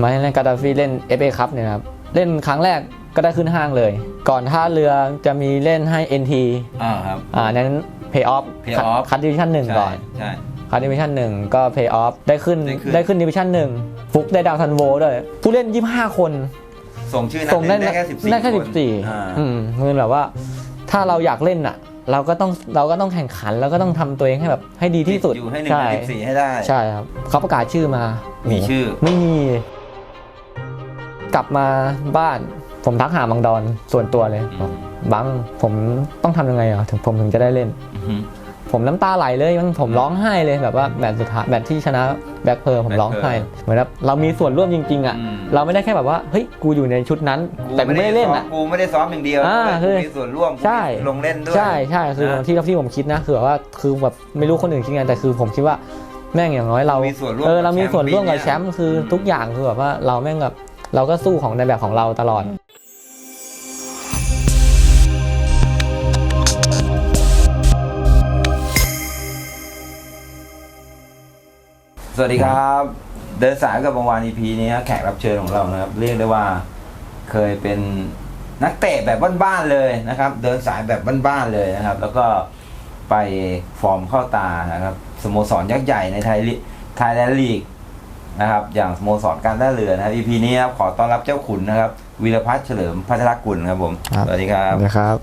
มาให้เล่นกาตาฟีเล่น FA คัพเนี่ยนะครับเล่นครั้งแรกก็ได้ขึ้นห้างเลย ก่อนท่าเรือจะมีเล่นให้ NT อ่าครับอ่านั้น Pay Off Pay off คัดดิวิชั่นหนึ่งก่อน ใช่ คัดดิวิชั่นหนึ่งก็ Pay Off ได้ขึ้นได้ขึ้น ได้ขึ้นดิวิชั่นหนึ่งฟุกได้ดาวทันโวด้วย ผู้เล่น 25 คน ส่งชื่อนักส่งได้เล่นได้แค่สิบสี่ได้แค่คนสิบสี่อ่าอืมคือแบบว่า ถ้าเราอยากเล่นอะ เราก็ต้องเราก็ต้องแข่งขันแล้วก็ต้องทำตัวเองให้แบบให้ดีที่สุดอยู่ให้หนึ่งใช่ในสิบสี่ให้ได้ ใช่ครับเขาประกาศชื่อมามีโโหชื่อ ไม่มี กลับมาบ้านผมทักหาบังดอนส่วนตัวเลยอืมบอกบังผมต้องทำยังไงอะถึงผมถึงจะได้เล่น อือฮึผมน้ำตาไหลเลยมันผมร้องไห้เลยแบบว่าแมตช์สุดท้ายแมตช์ที่ชนะแบ็คเพอร์ผมร้องไห้ เหมือนแบบเรามีส่วนร่วมจริง ๆ อะ อืม เราไม่ได้แค่แบบว่าเฮ้ยกูอยู่ในชุดนั้น แต่กูไม่ได้เล่นซ้ออะ กูไม่ได้ซ้อมอย่างเดียวอ่าด้วยคือ กูมีส่วนร่วมกูใช่มีลงเล่นด้วย ใช่ใช่คือนะ ที่ที่ผมคิดนะคือแบบว่าคือแบบไม่รู้คนอื่นคิดไงแต่คือผมคิดว่าแม่งอย่างน้อยเรามีส่วนร่วมเออกับเรามีส่วนร่วมกับแชแชมป์มป์คืออมทุกอย่างคือแบบว่าเราแม่งแบบ เราก็สู้ของในแบบของเราตลอดสวัสดีครับ เดินสายกับบางวาน EP นี้แขกรับเชิญของเรานะครับ เรียกได้ว่าเคยเป็นนักเตะแบบบ้านๆเลยนะครับ เดินสายแบบบ้านๆเลยนะครับ แล้วก็ไปฟอร์มเข้าตานะครับสโมสรยักษ์ใหญ่ในไทยลิไทยแลนด์ลีก นะครับอย่างสโมสรการท่าเรือนะครับ EP นี้ครับขอต้อนรับเจ้าขุนนะครับวีรพัฒน์เฉลิมพัฒนกุลครับผมครับ สวัสดีครับนะครับ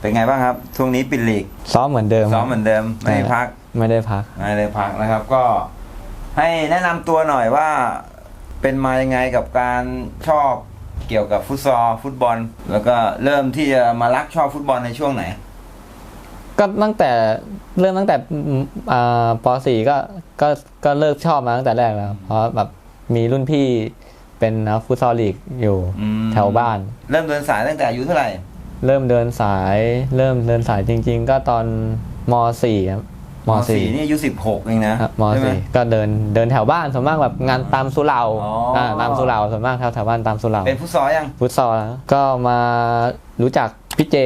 เป็นไงบ้างครับ ช่วงนี้ปิดลีกซ้อมเหมือนเดิมซ้อมเหมือนเดิมไม่ได้พักไม่ได้พัก ไม่ได้พักนะครับ ก็ให้แนะนำตัวหน่อยว่า เป็นมายังไงกับการชอบเกี่ยวกับฟุตซอลฟุตบอล แล้วก็เริ่มที่จะมารักชอบฟุตบอลในช่วงไหน ก็ตั้งแต่เริ่มตั้งแต่อืมอ่าป .4 ก็ ก็ก็เลิกชอบมาตั้งแต่แรกแล้ว เพราะแบบมีรุ่นพี่เป็นนักฟุตซอลลีกอยู่อืมแถวบ้าน เริ่มเดินสายตั้งแต่อายุเท่าไหร่ เริ่มเดินสาย เริ่มเดินสายจริง ๆ ก็ตอนม .4 ครับมสี่นี่อายุสิบหกเองนะครับมใช่ไห .4 ก็เดินเดินแถวบ้านส่วนมากแบบงานตามสุเหร่าอ๋ออ่าตามสุเหร่าส่วนมากแถวแถวบ้านตามสุเหร่าเป็นฟุตซอลยังฟุตซอลแล้วก็มารู้จัก พี่เจ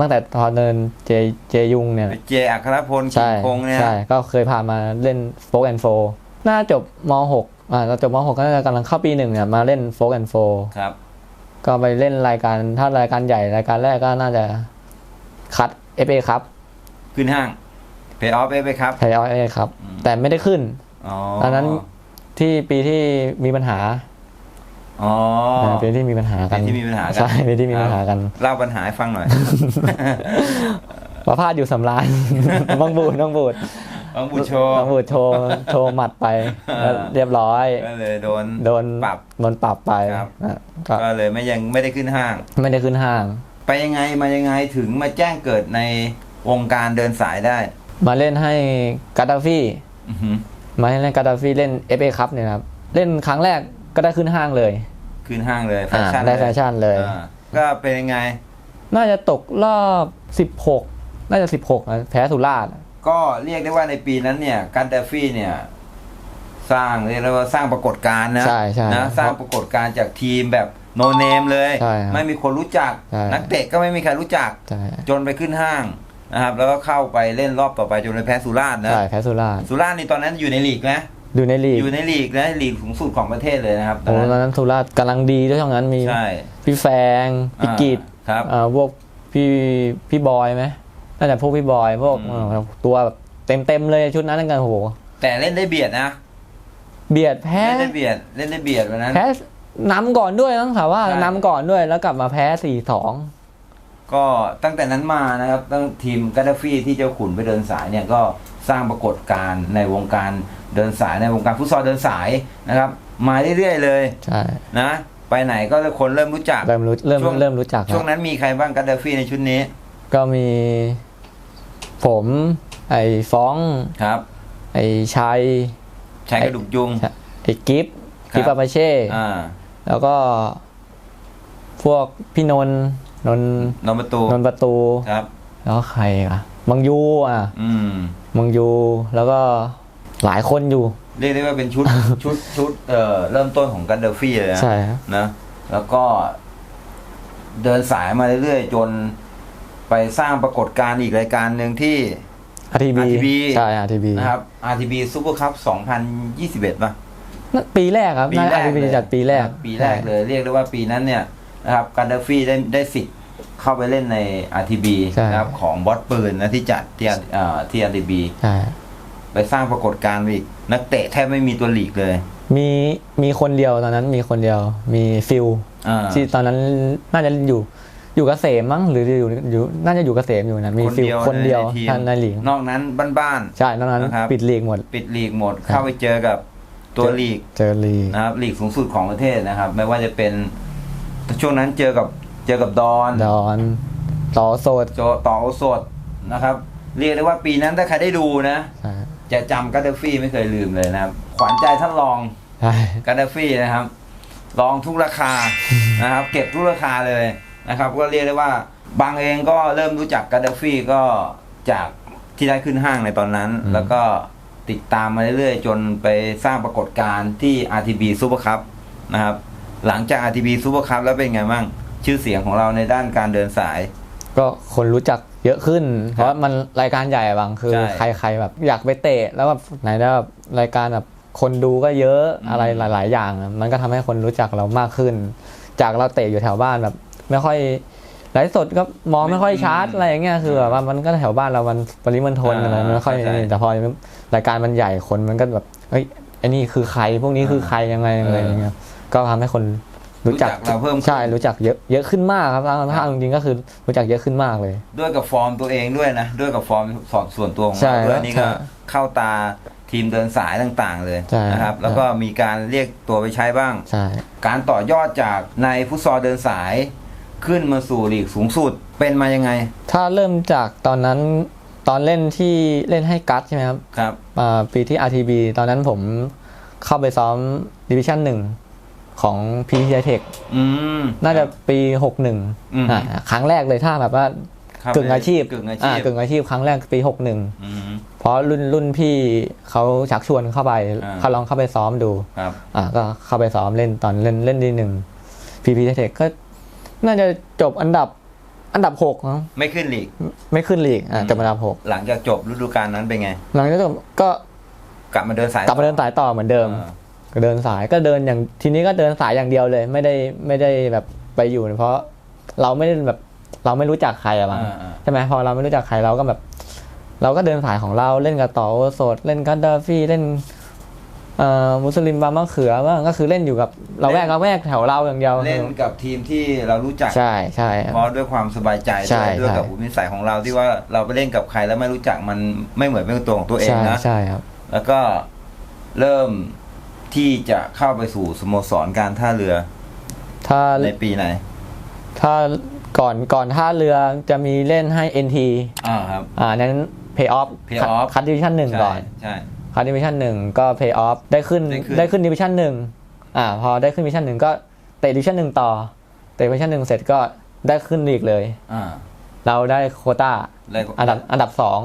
ตั้งแต่ตอนเดินเจเจยุงเนี่ยเป็นเจอัครพลใช่กิจพงษ์เนี่ยใช่ก็เคยพามาเล่นโฟกแอนโฟน่าจบม .6 อ่าเราจบม .6 ก็น่าจะกำลังเข้าปีหนึ่งเนี่ยมาเล่นโฟกแอนโฟครับก็ไปเล่นรายการถ้ารายการใหญ่รายการแรกก็น่าจะคัด FA ครับขึ้นห้างเพย์ออฟเอฟไปครับไทยอเอครับอืมแต่ไม่ได้ขึ้นอ๋อตอนนั้นที่ปีที่มีปัญหา อ๋อาปีที่มีปัญหากันปีที่มีปัญหากันใช่ปีที่มีปัญหากันเล่าปัญหาให้ฟังหน่อยประพาสอยู่สำราญบังบูดบังบูดต้องบุญโชว์บังบูดโชว์โชว์หมัดไปแล้วเรียบร้อยก็เลยโดนโดนปรับโดนปรับไปครับอะก็ก็เลยไม่ยังไม่ได้ขึ้นห้าง ไม่ได้ขึ้นห้าง ไปยังไงมายังไงถึงมาแจ้งเกิดในวงการเดินสายได้ มาเล่นให้กาตาฟีอือหือมาเล่นให้กาตาฟีเล่น FA คัพเนี่ยนะครับเล่นครั้งแรก ก็ได้ขึ้นห้างเลยขึ้นห้างเลยแฟอ่าชั่นได้เลยแฟชั่นเลย อ่าก็เป็นยังไง น่าจะตกรอบ 16 น่าจะ 16นะแพ้สุราษฎร์ ก็เรียกได้ว่าในปีนั้นเนี่ยกันเดฟี่เนี่ย สร้างเรียกได้ว่าสร้างปรากฏการณ์นะใช่ใช่นะสร้างปรากฏการณ์จากทีมแบบโนเนมเลย ใช่ครับไม่มีคนรู้จัก ใช่ นักเตะก็ไม่มีใครรู้จัก ใช่จนไปขึ้นห้างนะครับ แล้วก็เข้าไปเล่นรอบต่อไปจนไปแพ้สุราษฎร์นะ ใช่แพ้สุราษฎร์สุราษฎร์นี่ตอนนั้นอยู่ในลีกนะ อยู่ในลีกอยู่ในลีกนะลีกสูงสุดของประเทศเลยนะครับตโอ้อนตอนั้นนนั้นสุราษฎร์กำลังดีด้วยช่วงนั้นมี ใช่ พี่แฟงพี่กิตอ่าครับเอ่อพวกพี่พี่บอยไหมน่าจะพวกพี่บอยพวกอืมเอ่อตัวแบบเต็มเต็มๆเลยชุดนั้นกันโอ้โหแต่เล่นได้เบียดนะเบียดแพ้ เล่นได้เบียดเล่นได้เบียดวันนั้น แพ้นำก่อนด้วยต้องถามว่าใช่ นำก่อนด้วยแล้วกลับมาแพ้สี่สองก็ตั้งแต่นั้นมานะครับตั้งทีมกาดาฟี่ที่เจ้าขุนไปเดินสายเนี่ยก็ สร้างปรากฏการณ์ในวงการเดินสายในวงการฟุตซอลเดินสายนะครับ มาเรื่อยๆเลยใช่นะไปไหนก็คนเริ่มรู้จักเริ่มรู้เริ่มช่วงเริ่มรู้จักช่วงแล้วนั้นมีใครบ้างกาดาฟี่ในชุดนี้ ก็มีผมไอ้ฟ้องครับ ไอ้ชัยชายกระดูกยุงไอ้กิฟครับกิฟปาปาเช่อ่าแล้วก็พวกพี่นนท์นนท์นอมประตูนนท์ประตูครับ แล้วใครอะ มังยูอะอืมมังยูแล้วก็หลายคนอยู่ เรียกได้ว่าเป็นชุด ชุดชุดเอ่อเริ่มต้นของกาดาฟี่เลยนะใช่ครับ นะแล้วก็ เดินสายมาเรื่อยๆ จนไปสร้างปรากฏการณ์อีกรายการหนึ่งที่ RTB RTB ใช่ RTB นะครับ RTB Super Cup 2021ป่ะ นั่นปีแรกครับปีน่า แรจะกปีเลยจัดปีแรก ปีแรกเลย เรียกได้ว่าปีนั้นเนี่ยนะครับการดาฟีได้ได้สิทธิ์ เข้าไปเล่นใน RTB ใช่ นะครับของบอสปืนนะที่จัดที่เอ่อที่ RTB ใช่ไปสร้างปรากฏการณ์อีก นักเตะแทบไม่มีตัวหลีกเลยมีมีคนเดียวตอนนั้นมีคนเดียวมีฟิลอ่าที่ตอนนั้นน่าจะอยู่อยู่เกษมมั้งหรืออยู่อยู่น่าจะอยู่เกษมอยู่นะมีฟิลคนเดียวในทีมท่านในหลีกนอกนั้นบ้าน ใช่นอกนั้นนะครับ ปิดลีกหมด ๆ ปิดลีกหมด เข้าไปเจอกับตัวลีกเจอลีกนะครับลีกสูงสุดของประเทศนะครับ ไม่ว่าจะเป็นช่วงนั้นเจอกับ เจอกับดอนดอนต่อโซดโจต่อโอสดนะครับ เรียกได้ว่าปีนั้นถ้าใครได้ดูนะ ใช่จะจำกาเดฟี่ไม่เคยลืมเลยนะครับ ขวัญใจท่านรองใช่กาเดฟี่นะครับลองทุกราคา นะครับ เก็บทุกราคาเลยนะครับ ก็เรียกได้ว่าบางเองก็เริ่มรู้จักกาเดฟี่ก็จากที่ได้ขึ้นห้างในตอนนั้น แล้วก็ติดตามมาเรื่อยๆ จนไปสร้างปรากฏการณ์ที่ RTB Super Cup นะครับ หลังจาก RTB Super Cup แล้วเป็นไงบ้าง ชื่อเสียงของเราในด้านการเดินสาย ก็คนรู้จักเยอะขึ้น เพราะมันรายการใหญ่บางคือใช่ ใครใครแบบอยากไปเตะแล้วแบบไหนได้แบบรายการแบบคนดูก็เยอะอืมอะไรหลาย ๆ อย่างอะมันก็ทำให้คนรู้จักเรามากขึ้น จากเราเตะอยู่แถวบ้านแบบ ไม่ค่อยไลฟ์สดก็มองไม่ค่อยชัดอะไรอย่างเงี้ยคือแบบว่ามันก็แถวบ้านเรามันปริมณฑลอะไรมันไม่ค่อยนี่แต่พอรายการมันใหญ่คนมันก็แบบเฮ้ยไอ้นี่คือใครพวกนี้คือใครยังไงอะไรอย่างเงี้ยก็ทำให้คน รู้จักเราเพิ่มขึ้นใช่รู้จักเยอะเยอะขึ้นมากครับถ้าเอาจริงๆก็คือรู้จักเยอะขึ้นมากเลย ด้วยกับฟอร์มตัวเองด้วยนะ ด้วยกับฟอร์มสอนส่วนตัวของใช่เราด้วยนี่ก็ใช่เข้าตาทีมเดินสายต่างๆเลยใช่นะครับ แล้วก็มีการเรียกตัวไปใช้บ้างใช่การต่อยอดจากในฟุตซอลเดินสาย ขึ้นมาสู่ลีกสูงสุดเป็นมายังไง ถ้าเริ่มจากตอนนั้นตอนเล่นที่เล่นให้กัตใช่ไหมครับครับอ่าปีที่ RTB ตอนนั้นผมเข้าไปซ้อมดิวิชั่นหนึ่ง ของ p t t e c h อืมน่าจะปี61อืมอ่าครั้งแรกเลยถ้าแบบว่าครับกึ่งอาชีพกึ่งอาชีพกึ่งอาชีพครั้งแรกปี61อืมเพราะรุ่นรุ่นพี่เขาชักชวนเข้าไปอ่าเขาลองเข้าไปซ้อมดูครับอ่าก็เข้าไปซ้อมเล่นตอนเล่นเล่นดีหนึ่งพีพีเทคก็น่าจะจบอันดับอันดับหกมั้งไม่ขึ้นลีก ไม่ขึ้นลีกอ่าอืมจบอันดับหกหลังจากจบฤดูกาลนั้นเป็นไง หลังจากนั้นก็กลับมาเดินสายกลับมาเดินสายต่อเหมือนเดิมอ่า ก็เดินสายก็เดินอย่างทีนี้ก็เดินสายอย่างเดียวเลย ไม่ได้ไม่ได้แบบไปอยู่เพราะเราไม่ได้แบบเราไม่รู้จักใครอะมั้งอ่าอ่าใช่ไหมพอเราไม่รู้จักใครเราก็แบบ เราก็เดินสายของเราเล่นกับต่อโอโสดเล่นกัดดาฟี่เล่นเอ่อมุสลิมบามะเขือบ้างก็คือเล่นอยู่กับเราแวกเราแวกแถวเราอย่างเดียวเล่นกับทีมที่เรารู้จักใช่ใช่เพราะด้วยความสบายใจใช่ด้วยด้วยใช่กับอุปนิสัยของเราที่ว่าเราไปเล่นกับใครแล้วไม่รู้จักมันไม่เหมือนเป็นตัวของตัวเองใช่นะใช่ครับ แล้วก็เริ่ม ที่จะเข้าไปสู่สโมสรการท่าเรือ ถ้าในปีไหน ถ้าก่อนก่อนท่าเรือจะมีเล่นให้ NT อ่าครับ อ่านั้น Pay Off Pay off คัดดิวิชั่นหนึ่งใช่ก่อน ใช่ คัดดิวิชั่นหนึ่งก็ Pay Off ได้ขึ้นได้ขึ้น ได้ขึ้นดิวิชั่นหนึ่งอ่าพอได้ขึ้นดิวิชั่นหนึ่งก็เตะดิวิชั่นหนึ่งต่อ เตะดิวิชั่นหนึ่งเสร็จก็ได้ขึ้นลีกเลย อ่าเราได้โควต้า แล้วอันดับอันดับสอง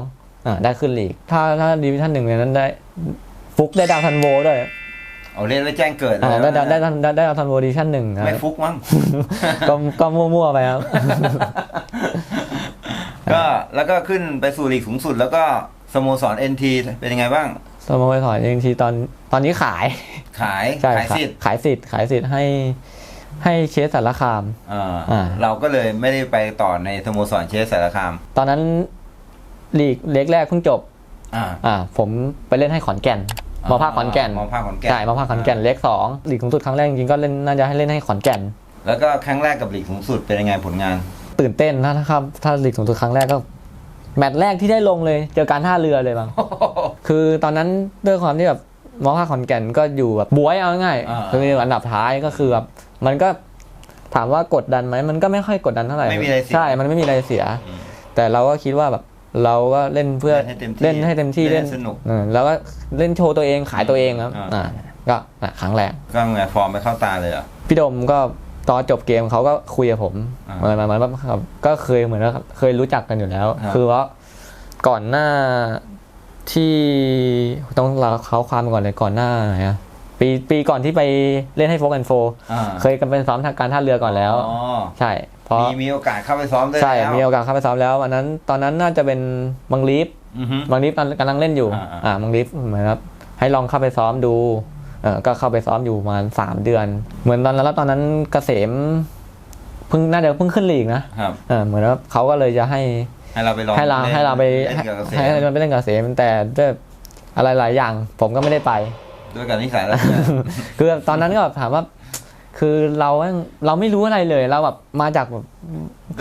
อ่าได้ขึ้นลีก ถ้าถ้าดิวิชั่นหนึ่งเนี่ยนั้นได้ฟุกได้ดาวทันโวด้วย เอาเล่นแล้วแจ้งเกิดอ่าเลยได้ได้ได้นะได้ได้ดาวทันโวดิวิชั่นหนึ่งครับไม่ฟุกมั้งก็ก็มั่วๆไปครับ ก็แล้วก็ขึ้นไปสู่ลีกสูงสุด แล้วก็สโมสร NT เป็นยังไงบ้างสโมสรเองทีตอนตอนนี้ขายขายใช่ขายขายสิทธิ์ขายสิทธิ์ขายสิทธิ์ให้ให้เชสสารคามอ่าอ่าเราก็เลยไม่ได้ไปต่อในสโมสรเชสสารคาม ตอนนั้นลีกเล็กแรกเพิ่งจบ อ่าอ่าผมไปเล่นให้ขอนแก่น มภาคขอนแก่นมภาคขอนแก่นใช่มภาคขอนแก่นเล็กสองลีกสูงสุดครั้งแรกจริงๆก็เล่นน่าจะให้เล่นให้ขอนแก่น แล้วก็ครั้งแรกกับลีกสูงสุดเป็นยังไงผลงาน ตื่นเต้นนะถ้าครับ ถ้าลีกสูงสุดครั้งแรกก็แมตช์แรกที่ได้ลงเลย เจอการท่าเรือเลยบางคือตอนนั้นด้วยความที่แบบมอภาคขอนแก่นก็อยู่แบบบวยเอาง่ายอ่าๆคืออันดับท้ายก็คือแบบมันก็ถามว่ากดดันไหมมันก็ไม่ค่อยกดดันเท่าไหร่ไม่มีอะไรเสียใช่ มันไม่มีอะไรเสียอืมแต่เราก็คิดว่าแบบ เราก็เล่นเพื่อเล่นให้เต็มที่เล่นให้เต็มที่เล่นให้สนุกเออแล้วก็เล่นโชว์ตัวเองขายตัวเองครับอ่าอ่าก็อะครั้งแรกก็ไงฟอร์มไปเข้าตาเลยเหรอพี่ดมก็ตอนจบเกมเขาก็คุยกับผมอ่าเหมือนเหมือนว่าก็เคยเหมือนว่าเคยรู้จักกันอยู่แล้วครับคือว่าก่อนหน้าที่ต้องเราเขาความก่อนเลยก่อนหน้าไหนอะ ปีปีก่อนที่ไปเล่นให้โฟกันโฟอ่าเคยกันเป็นซ้อมทางการท่าเรือก่อนแล้วอ๋อใช่เพราะมีมีโอกาสเข้าไปซ้อมด้วยใช่แล้วมีโอกาสเข้าไปซ้อมแล้ววันนั้น ตอนนั้นน่าจะเป็นบังลีฟอือฮึบางลิฟกำลังเล่นอยู่ อ่าๆอ่าบางลิฟเหมือนครับให้ลองเข้าไปซ้อมดูเออก็เข้าไปซ้อมอยู่ประมาณสามเดือน เหมือนตอนนั้นแล้วตอนนั้นเกษมเพิ่งน่าจะเพิ่งขึ้นลีกนะครับเออเหมือนว่าเขาก็เลยจะให้ให้เราไปลองให้เราล่นให้เราไปเล่นกับเกษให้ให้เราไปเล่นกับเกษมแต่ด้วยอะไรหลายอย่าง ผมก็ไม่ได้ไป ด้วยกันนิสัยแล้วเนี่ยคือตอนนั้นก็แบบถามว่า คือเราแม่งเราไม่รู้อะไรเลยเราแบบมาจากแบบ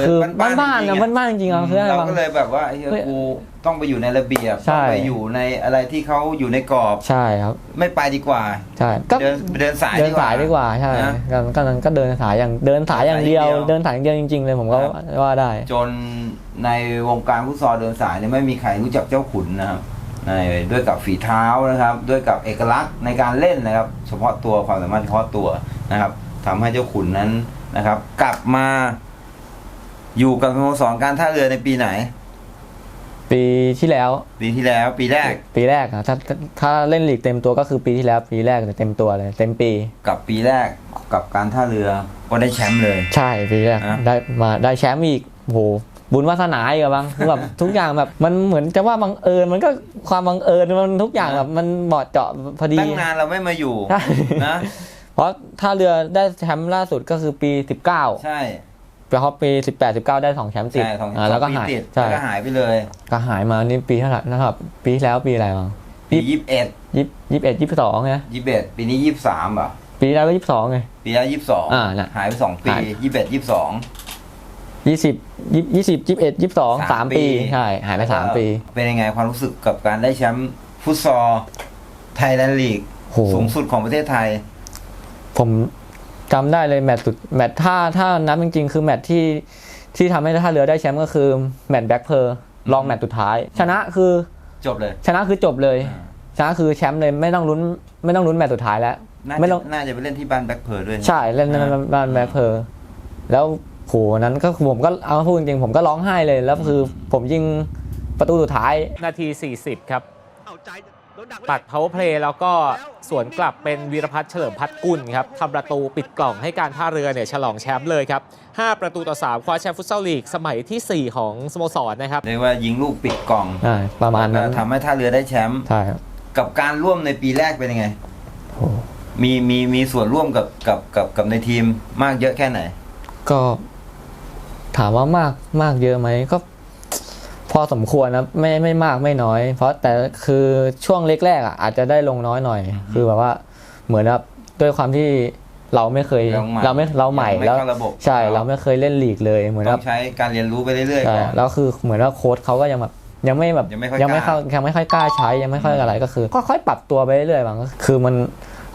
คือบ้านๆบ้านๆจรินะงๆอะ บ้านๆจริงๆอะคืออะไรเราบาง ก็เลยแบบว่าไอ้เหี้ยเฮ้ยกูต้องไปอยู่ในระเบียบใช่ ต้องไปอยู่ในอะไรที่เขาอยู่ในกรอบ ใช่ครับ ไม่ไปดีกว่า ใช่ก็เดินเดินสายเดินสายดีกว่าใช่นะ ก็ก็นั้นก็เดินสายอย่างเดินสายอย่างเดียวเดิเดินนสาสายยออย่างย่างเดียวจริง ๆ เลยผมก็ครับ ว่าได้ จนในวงการฟุตซอลเดินสายเนี่ยไม่มีใครรู้จักเจ้าขุนนะครับใน ด้วยกับฝีเท้านะครับ ด้วยกับเอกลักษณ์ในการเล่นนะครับ เฉพาะตัวความสามารถเฉพาะตัวนะครับทำให้เจ้าขุนนั้นนะครับ กลับมา อยู่กับสโมสรการท่าเรือในปีไหน ปีที่แล้ว ปีที่แล้ว ปีแรก ปีแรกอะถ้าถ้าถ้าเล่นลีกเต็มตัวก็คือปีที่แล้วปีแรกเต็มตัวเลย เต็มปี กับปีแรกกับการท่าเรือก็ได้แชมป์เลย ใช่ปีแรกอะได้มาได้แชมป์อีกโห บุญวาสนาอีกอะบางคือแบบทุกอย่างแบบมันเหมือนจะว่าบังเอิญมันก็ความบังเอิญมันทุกอย่างแบบมันเหมาะเจาะพอดี ตั้งนานเราไม่มาอยู่ใช่ นะ เพราะถ้าเรือได้แชมป์ล่าสุดก็คือปี 19ใช่เพราะปี 18 19 ได้สองแชมป์ติดใช่ของอ่าแล้วก็ปีหายติดใช่แล้วก็หายไปเลยก็หายมานี่ปีเท่าไหร่นะครับ ปีที่แล้วปีอะไรบ้างปียี่สิบเอ็ดยี่ยี่สิบเอ็ดยี่สิบสองไงยี่สิบเอ็ดปีนี้ยี่สิบสามอะปีที่แล้วก็ยี่สิบสองไง ปีแล้วยี่สิบสองอ่าน่ะหายไปสองปีหาย ยี่สิบเอ็ดยี่สิบสอง ยี่สิบยี่สิบยี่สิบเอ็ดยี่สิบสองสามปี ใช่ หายไปสามปี เป็นยังไงความรู้สึกกับการได้แชมป์ฟุตซอลไทยแลนด์ลีกโหสูงสุดของประเทศไทย ผมจำได้เลยแมตช์สุดแมตช์ถ้าถ้านับจริงๆ คือแมตช์ที่ที่ทำให้ท่าเรือได้แชมป์ก็คือแมตช์แบ็คเพอร์ลองแมตช์สุดท้าย ชนะคือจบเลย ชนะคือจบเลย ชนะคือแชมป์เลยไม่ต้องลุ้นไม่ต้องลุ้นแมตช์สุดท้ายแล้วน่าไม่จะต้องน่าจะไปเล่นที่บ้านแบ็คเพร์ด้วยนะใช่เล่นในอ่าบ้านแบ็คเพอร์แล้ว โหนั้นก็ผมก็เอาพูดจริงๆผมก็ร้องไห้เลยแล้วคือผมยิงประตูสุดท้ายนาที 40 ครับ ตัด power play แล้วก็สวนกลับเป็นวีรพัฒน์เฉลิมพัฒน์กุลครับทำประตูปิดกล่องให้การท่าเรือเนี่ยฉลองแชมป์เลยครับ 5 ประตูต่อ 3 คว้าแชมป์ฟุตซอลลีก สมัยทีสี่4 ของสโมสรนะครับเรียกว่ายิงลูกปิดกล่องใช่ประมาณนั้นทำให้ท่าเรือได้แชมป์ใช่ครับกับการร่วมในปีแรกเป็นยังไงโหมีมีมีส่วนร่วมกับกับกับกับในทีมมากเยอะแค่ไหน ก็ ถามว่ามากมากเยอะไหมก็ พอสมควรนะไม่ไม่มากไม่น้อย เพราะแต่คือช่วงเล็กแรกอะอาจจะได้ลงน้อยหน่อย คือแบบว่าเหมือนแบบด้วยความที่เราไม่เคยเราใหม่เราไม่เราใหม่ยังไม่แล้วเข้าระบบใช่เราไม่เคยเล่นลีกเลยเหมือนต้แบอบงใช้การเรียนรู้ไปเรื่อยๆใช่ก่อนแล้วคือเหมือนว่าโค้ชเขาก็ยังแบบยังไม่แบบยังไม่ค่อยยังไม่กล้าเข้ายังไม่ค่อยกล้าใช้ยังไม่ค่อยอะไรก็คือค่อยๆปรับตัวไปเรื่อยๆบางก็คือมัน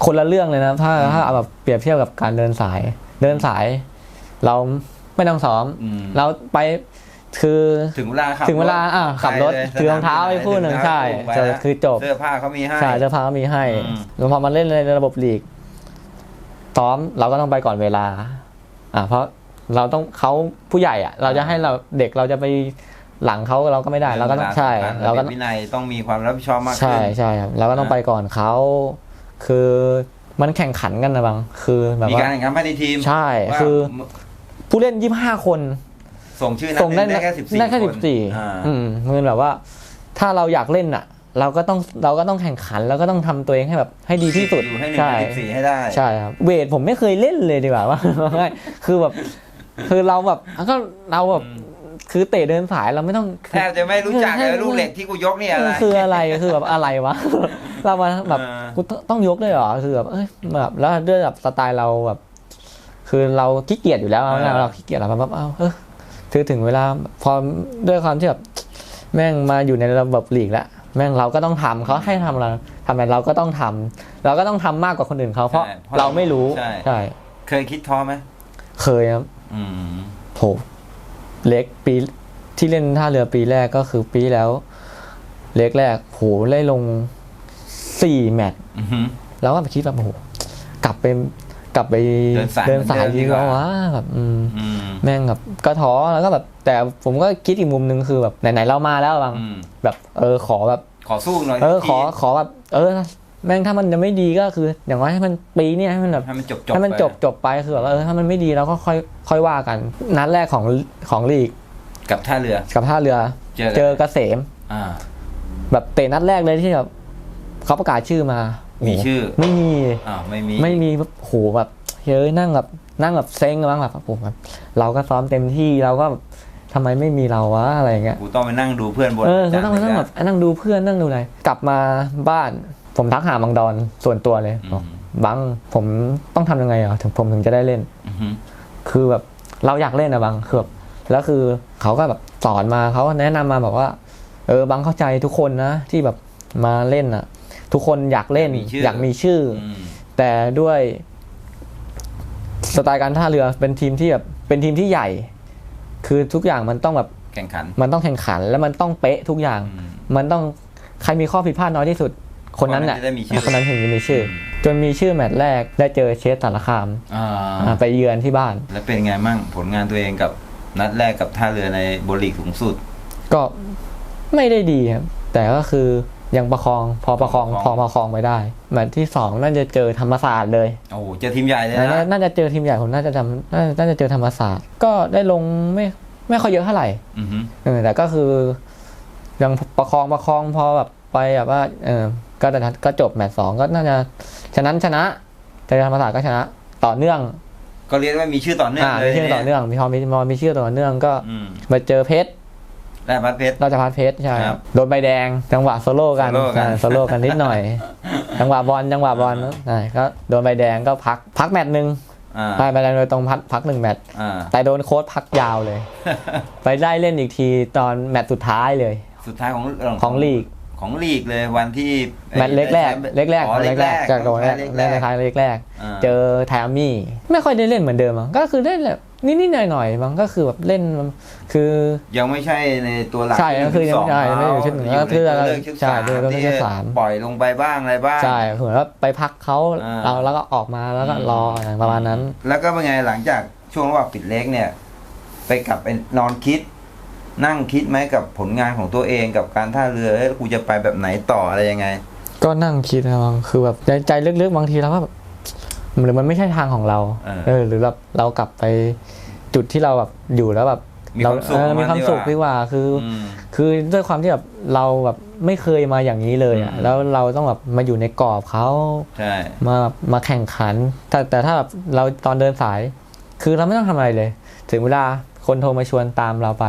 คนละเรื่องเลยนะ ถ้าถ้าเอาแบบเปรียบเทียบกับการเดินสาย เดินสาย เรา ไม่ต้องซ้อมอืมเราไปคือถึงเวลาขับถึงเวลาอะขับรถไปเลยถือรองเท้าไปคู่หนึ่งใช่ไปจะแล้วคือจบเสื้อผ้าเขามีให้ใช่เสื้อผ้าก็มีให้อืมแล้วพอมาเล่นในระบบลีกซ้อมเราก็ต้องไปก่อนเวลา อะเพราะเราต้องเขาผู้ใหญ่อะ เราจะให้เราเด็กเราจะไปหลังเขาเราก็ไม่ได้เราก็ต้องใช่เราเราก็ก็วินัยต้องมีความรับผิดชอบมากใช่ขึ้นใช่ครับเราก็ต้องนะไปก่อนเขาคือมันแข่งขันกันนะบางคือแบบมีว่าการแข่งขันภายในทีมใช่ว่าคือ ผู้เล่นยี่ห้าคน ส่งชื่อนักส่งได้เล่นได้แค่สิบสี่ได้แค่คนสิบสี่อ่าอืมมันแบบว่า ถ้าเราอยากเล่นอะ เราก็ต้องเราก็ต้องแข่งขันเราก็ต้องทำตัวเองให้แบบให้ดีที่สุดอยู่ให้หนึ่งใช่ในสิบสี่ให้ได้ ใช่ครับเวทผมไม่เคยเล่นเลยดีกว่าว่าง่ายคือแบบ คือเราแบบก็เราแบบอืมคือเตะเดินสายเราไม่ต้อง แทบจะไม่รู้จักแทบเลยลูกเหล็กที่กูยกเนี่ยอะไร คืออะไรคือแบบอะไรวะ เรามาแบบเออกูต้องยกเลยเหรอคือแบบเอ้ยแบบแล้วด้วยแบบสไตล์เราแบบ คือเราขี้เกียจอยู่แล้วเราเราขี้เกียจเราแบบเอาเออคือถึงเวลาพอด้วยความที่แบบแม่งมาอยู่ในระบบลีกแล้วแม่งเราก็ต้องทำเขาให้ทำอะไรทำอะไรเราก็ต้องทำเราก็ต้องทำมากกว่าคนอื่นเขาเพราะใช่เพราะเราไม่รู้ใช่ใช่เคยคิดท้อไหมเคยครับอืมโหเล็กปีที่เล่นท่าเรือปีแรกก็คือปีที่แล้ว เล็กแรกโหได้ลงสี่แมตช์อือหือแล้วก็คิดแบบโอ้โหกลับไป กลับไปเดินสายเดินสายเหมือนเดิมดีดีกกว่าว่าวะแบบอืมอืมแม่งแบบก็ท้อแล้วก็แบบ แต่ผมก็คิดอีกมุมหนึ่งคือแบบไหนๆเรามาแล้วบางอืมแบบเออขอแบบขอสู้หน่อยเออสักขทีอขอแบบเออแม่งถ้ามันจะไม่ดีก็คือ อย่างน้อยให้มันปีเนี้ยให้มันแบบให้มันจบจบให้มันจบจบไปคือแบบว่าเออถ้ามันไม่ดีเราก็ค่อยค่อยว่ากัน นัดแรกของของลีก กับท่าเรือ กับท่าเรือ เจอเจอเกษมอ่าแบบเตะนัดแรกเลยที่แบบเขาประกาศชื่อมาโอ้โห มีชื่อ ไม่มีอ่าวไม่มีไม่มีแบบโหแบบเฮ้ยนั่งแบบนั่งแบบเซ็งบ้างแบบผมแบบเราก็ซ้อมเต็มที่เราก็แบบทำไมไม่มีเราวะอะไรอย่างเงี้ยกูต้องไปนั่งดูเพื่อนบนเออจัก็ดต้องมานั่งแบบนั่งดูเพื่อนนั่งดูอะไรกลับมาบ้าน ผมทักหาบังดอนส่วนตัวเลยอืบอกมบังผมต้องทำยังไงอะถึงผมถึงจะได้เล่นอือฮึคือแบบเราอยากเล่นนะบังคือแบบแล้วคือเขาก็แบบสอนมาเขาก็แนะนำมาบอกว่า เออบังเข้าใจทุกคนนะที่แบบมาเล่นอะ ทุกคนอยากเล่น อยากมีชื่ออืมแต่ด้วยสไตล์การท่าเรือเป็นทีมที่แบบเป็นทีมที่ใหญ่ คือทุกอย่างมันต้องแบบแข่งขัน มันต้องแข่งขันแล้วมันต้องเป๊ะทุกอย่างอืมมันต้องใครมีข้อผิดพลาดน้อยที่สุด คนนั้นน่ะคนนั้นจะได้มีชื่อคนนั้นถึงจะมีชื่ออมจนมีชื่อแมตช์แรกได้เจอเชสสารคามอ่าอ่าไปเยือนที่บ้าน แล้วเป็นไงมั่งผลงานตัวเองกับนัดแรกกับท่าเรือในโบลีกสูงสุด ก็ไม่ได้ดีครับ แต่ก็คือ ยังประคองพอประคองประพคอองประคองไปได้แมตช์ที่สองน่าจะเจอธรรมศาสตร์เลยโอ้โหเจอทีมใหญ่เลยน่านะน่าจะเจอทีมใหญ่ผมน่าจะจำน่าน่าจะเจอธรรมศาสตร์ ก็ได้ลงไม่ไม่ค่อยเยอะเท่าไหร่อือฮึเออแต่ก็คือ ยังประคองประคองพอแบบไปแบบว่า เออก็แต่ก็จบแมตช์สองก็น่าจะฉะนั้นชนะแต่ธรรมศาสตร์ก็ชนะ ต่อเนื่อง ก็เรียกว่ามีชื่อต่อเนื่องอ่าเลมียชื่อต่อเนื่องมีพอมีพอมีชื่อต่อเนื่องก็อืมมาเจอเพชร ได้พัดเพชร ราชพัฒเพชรใช่ครับโดนใบแดงจังหวะโซโล่กันโซโล่กัน อ่าโซโล่กันนิดหน่อย จังหวะบอลจังหวะบอลใช่ก็โดนใบแดงก็พักพักแมตช์หนึ่งอ่าใช่ใบแดงโดยตรงพักพักหนึ่งแมตช์อ่า แต่โดนโค้ชพักยาวเลย ไปได้เล่นอีกทีตอนแมตช์สุดท้ายเลย สุดท้ายของของลีก ของลีกเลยวันที่แมตช์เล็กแรกเล็กแรกอ๋อเล็กแรกจากโดนแรกเล็กแรกท้ายเล็กแรกาเจอไทอามี่ ไม่ค่อยได้เล่นเหมือนเดิมอะก็คือได้แบบนิดๆหน่อยๆมันก็คือแบบเล่นคือ ยังไม่ใช่ในตัวหลักใช่ก็คือยังไม่ใช่ที่ไม่อยู่ชุดหนึ่งอยู่ก็คือในตัวเลือกชุดใช่สามตัวเลือกชุดที่สามปล่อยลงไปบ้างอะไรบ้างใช่เหมือนว่าไปพักเขาอ่าเราแล้วก็ออกมาแล้วก็รออย่างประมาณนั้น แล้วก็เป็นไงหลังจากช่วงระหว่างปิดเล็กเนี่ย ไปกลับไปนอนคิด นั่งคิดไหมกับผลงานของตัวเองกับการท่าเรือเอ้ยกูจะไปแบบไหนต่ออะไรยังไง ก็นั่งคิดนะบางคือแบบใจใจลึกๆบางทีเราก็แบบหรือมันไม่ใช่ทางของเรา เออ เออ หรือแบบเรากลับไปจุดที่เราแบบอยู่แล้วแบบมีเราความสุขเออกับมันมีความสุขดีดีกกว่าว่าคืออืมคือด้วยความที่แบบเราแบบไม่เคยมาอย่างนี้เลยอะอืม แล้วเราต้องแบบมาอยู่ในกรอบเขา ใช่ มามาแข่งขัน แต่แต่ถ้าแบบเราตอนเดินสาย คือเราไม่ต้องทำอะไรเลย ถึงเวลาคนโทรมาชวนตามเราไป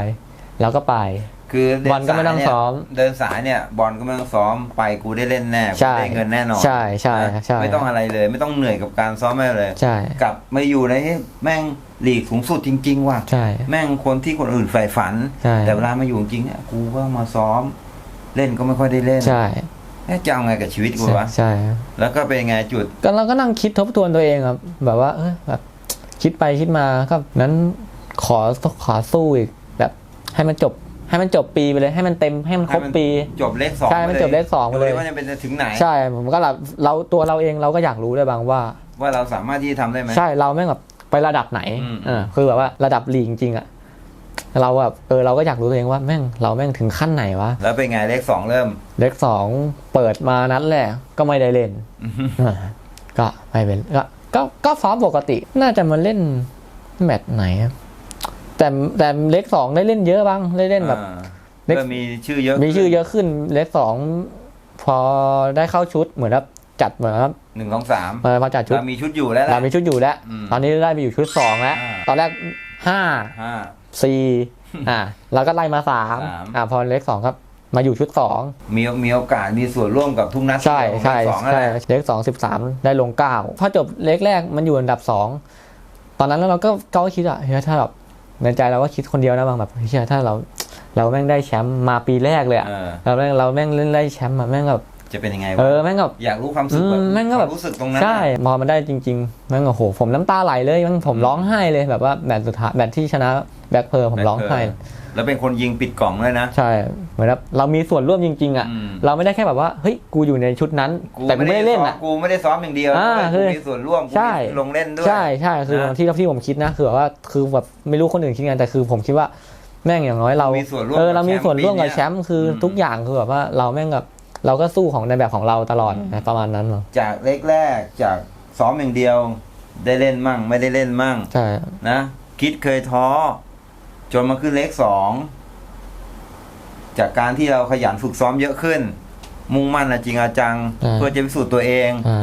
เราก็ไป คือเดินบอลก็ไม่ต้องสายเนี่ยซ้อม เดินสายเนี่ยบอลก็ไม่ต้องซ้อมไปกูได้เล่นแน่กูใช่ได้เงินแน่นอนใช่ใช่นะใช่ไม่ต้องอะไรเลย ไม่ต้องเหนื่อยกับการซ้อมไม่เลยใช่กลับมาอยู่ในแม่งลีกสูงสุดจริง ๆ ว่ะใช่แม่งคนที่คนอื่นใฝ่ฝันใช่แต่เวลามาอยู่จริงๆเนี่ยกูก็มาซ้อม เล่นก็ไม่ค่อยได้เล่นใช่เอ๊ะจะเอาไงกับชีวิตกูใช่วะใช่ แล้วก็เป็นไงจุด ก็เราก็นั่งคิดทบทวนตัวเองครับ แบบว่าเออแบบคิดไปคิดมาก็นั้นขอขอสู้อีกแบบ ให้มันจบให้มันจบปีไปเลย ให้มันเต็มให้มันครบให้มันปี จบเลขสองใช่มันจบเลขสองไปเลยดูดิว่าจะเป็นถึงไหน ใช่ผมก็แบบเราตัวเราเองเราก็อยากรู้ด้วยบางว่า ว่าเราสามารถที่จะทำได้ไหมใช่เราแม่งแบบไประดับไหนอืมเออคือแบบว่าระดับลีกจริงๆอะเราแบบเออเราก็อยากรู้ตัวเองว่าแม่งเราแม่งถึงขั้นไหนวะแล้วเป็นไงเลขสองเริ่ม เลขสองเปิดมานัดแรกก็ไม่ได้เล่นอ่าก็ไม่เป็นก็ก็ก็ซ้อมปกติ น่าจะมาเล่นแมตช์ไหนอะ แต่แต่เลขสองได้เล่นเยอะบ้างได้เล่นแบบอ่าเลขเริ่มมีชื่อเยอะมีชื่อเยอะขึ้นเลขสองพอได้เข้าชุดเหมือนแบบจัดเหมือนแบบหนึ่งสองสามเออพอจัดชุดเรามีชุดอยู่แล้วแหเราละมีชุดอยู่แล้วอืมตอนนี้ได้ไปอยู่ชุดสองแล้วอ่าตอนแรกห้าห้าสี่อ่าแล้วก็ไล่มาสามสามอ่าพอเลขสองครับมาอยู่ชุดสองมีมีโอกาสมีส่วนร่วมกับทุกนัดใช่ของใช่เลขสองนั่นใช่แหละเลขสองสิบสามได้ลงเก้าพอจบเลขแรกมันอยู่อันดับสองตอนนั้นแล้วเราก็ก็คิดอะเฮ้ยถ้าแบบ ในใจเราก็คิดคนเดียวนะบางแบบเฮ้ยถ้าเราเราแม่งได้แชมป์มาปีแรกเลยอะเออเราแม่งเราแม่งเล่นได้แชมป์อะแม่งแบบจะเป็นยังไงเอวะอแม่งแบบอยากรู้ความรู้สึกแบบอืมแม่งก็แบบความรู้สึกตรงนั้นใช่น่ะพอมันได้จริงๆแม่งโอ้โหผมน้ำตาไหลเลยแม่งผมร้องไห้เลยแบบว่าแมตช์สุดท้ายแมตช์ที่ชนะแบ็คเพอร์ผมร้องไห้ แล้วเป็นคนยิงปิดกล่องด้วยนะ ใช่เหมือนแบบเรามีส่วนร่วมจริงๆอะ อืม เราไม่ได้แค่แบบว่าเฮ้ยกูอยู่ในชุดนั้น แต่กูไม่ได้เล่นซ้ออะกูไม่ได้ซ้อมอย่างเดียวอ่าด้วยคือกูมีส่วนร่วมกูใช่ มีลงเล่นด้วย ใช่ใช่คือนะ ที่ที่ผมคิดนะคือแบบว่าคือแบบไม่รู้คนอื่นคิดไงแต่คือผมคิดว่าแม่งอย่างน้อยเรามีส่วนร่วมเออกับเรามีส่วนร่วมกับแชแชมป์มป์คืออม ทุกอย่างคือแบบว่าเราแม่งแบบเราก็สู้ของในแบบของเราตลอดนะประมาณนั้นเนาะจากเลขแรกจากซ้อมอย่างเดียว ได้เล่นมั่ง ไม่ได้เล่นมั่งใช่ นะ คิดเคยท้อ จนมาขึ้นเลขสองจากการที่เราขยันฝึกซ้อมเยอะขึ้น มุ่งมั่นอะจริงอาจังใช่เพื่อจะพิสูจน์ตัวเองใช่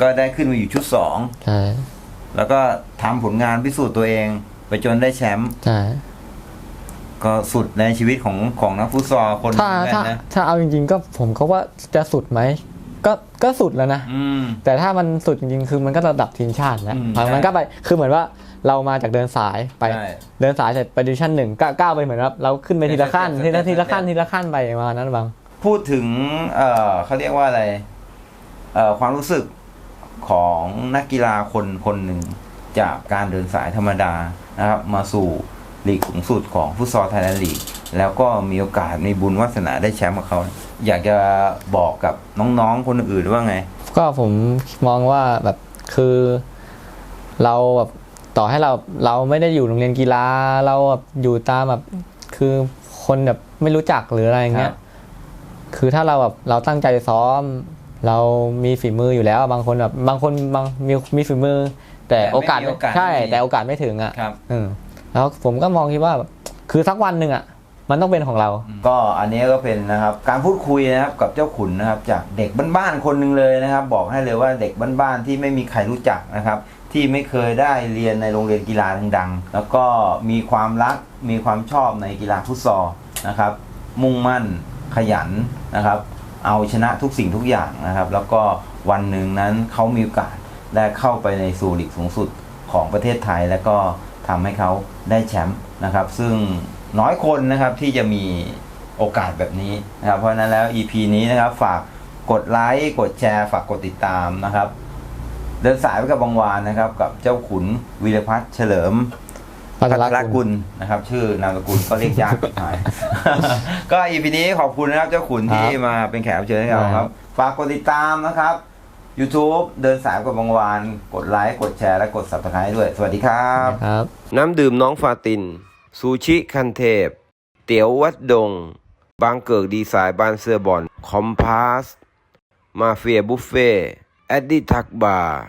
ก็ได้ขึ้นมาอยู่ชุดสองใช่แล้วก็ทำผลงานพิสูจน์ตัวเอง ไปจนได้แชมป์ใช่ก็สุดในชีวิตของของนักฟุตซอลคนหนึถ้างเหมือนกัถ้านนะถ้าเอาจริง ๆ ก็ผมก็ว่าจะสุดไหมก็ก็สุดแล้วนะอืมแต่ถ้ามันสุดจริงๆคือมันก็ระดับทีมชาติแล้วอืมมันก็ไปคือเหมือนว่า เรามาจากเดินสายไปใช่ เดินสายเสร็จไปดิวิชั่นหนึ่งก็ก้าวไปเหมือนว่าเราขึ้นไปทีละขั้นสเต็ทีปละสเต็ปทีละขั้นทีละขั้นไปประมาณนั้นบาง พูดถึง เอ่อเขาเรียกว่าอะไร เอ่อ ความรู้สึกของนักกีฬาคนคนหนึ่งจากการเดินสายธรรมดานะครับ มาสู่ลีกสูงสุดของฟุตซอลไทยแลนด์ลีก แล้วก็มีโอกาสมีบุญวาสนาได้แชมป์กับเขา อยากจะบอกกับน้องๆคนอื่นว่าไง ก็ผมมองว่าแบบคือเราแบบ ต่อให้เราเราไม่ได้อยู่โรงเรียนกีฬา เราแบบอยู่ตามแบบคือคนแบบไม่รู้จักหรืออะไรอย่างเงี้ครัยบคือถ้าเราแบบเราตั้งใจซ้อม เรามีฝีมืออยู่แล้ว บางคนแบบบางคนบางมีมีฝีมือ แต่แต่ไม่โอกาสมีโอกาสใช่ไม่มีแต่โอกาสไม่ถึงอะครับอืมแล้วผมก็มองคิดว่าแบบคือสักวันหนึ่งอะมันต้องเป็นของเรา ก็อันนี้ก็เป็นนะครับการพูดคุยนะครับกับเจ้าขุนนะครับ จากเด็กบ้านๆคนหนึ่งเลยนะครับ บอกให้เลยว่าเด็กบ้านๆที่ไม่มีใครรู้จักนะครับ ที่ไม่เคยได้เรียนในโรงเรียนกีฬาดังๆ แล้วก็มีความรักมีความชอบในกีฬาฟุตซอลนะครับ มุ่งมั่นขยันนะครับ เอาชนะทุกสิ่งทุกอย่างนะครับ แล้วก็วันหนึ่งนั้นเขามีโอกาสได้เข้าไปในสู่ลีกสูงสุดของประเทศไทย แล้วก็ทำให้เขาได้แชมป์นะครับ ซึ่งน้อยคนนะครับที่จะมีโอกาสแบบนี้นะครับ เพราะนั้นแล้ว EP นี้นะครับฝากกดไลค์กดแชร์ ฝากกดติดตามนะครับ เดินสายไปกับบางวานนะครับ กับเจ้าขุนวีรพัฒน์เฉลิมพัทรพัทรกุกุลลนะครับ ชื่อนามสกุลก็เรียกยากหน่อยก็อีพีนี้ขอบคุณนะครับ เจ้าขุนที่มาเป็นแขกรับเชิญให้เราครับฝากกดติดตามนะครับ YouTube เดินสายกับบางวาน กดไลค์ กดแชร์ และกด subscribe ด้วย สวัสดีครับครับ น้ำดื่มน้องฟาติน ซูชิคันเทพ เตี๋ยววัดดง บางเกิกดีไซน์บานเสื้อบอล คอมพาส มาเฟียบุฟเฟ่ แอดดี้ทักบาร์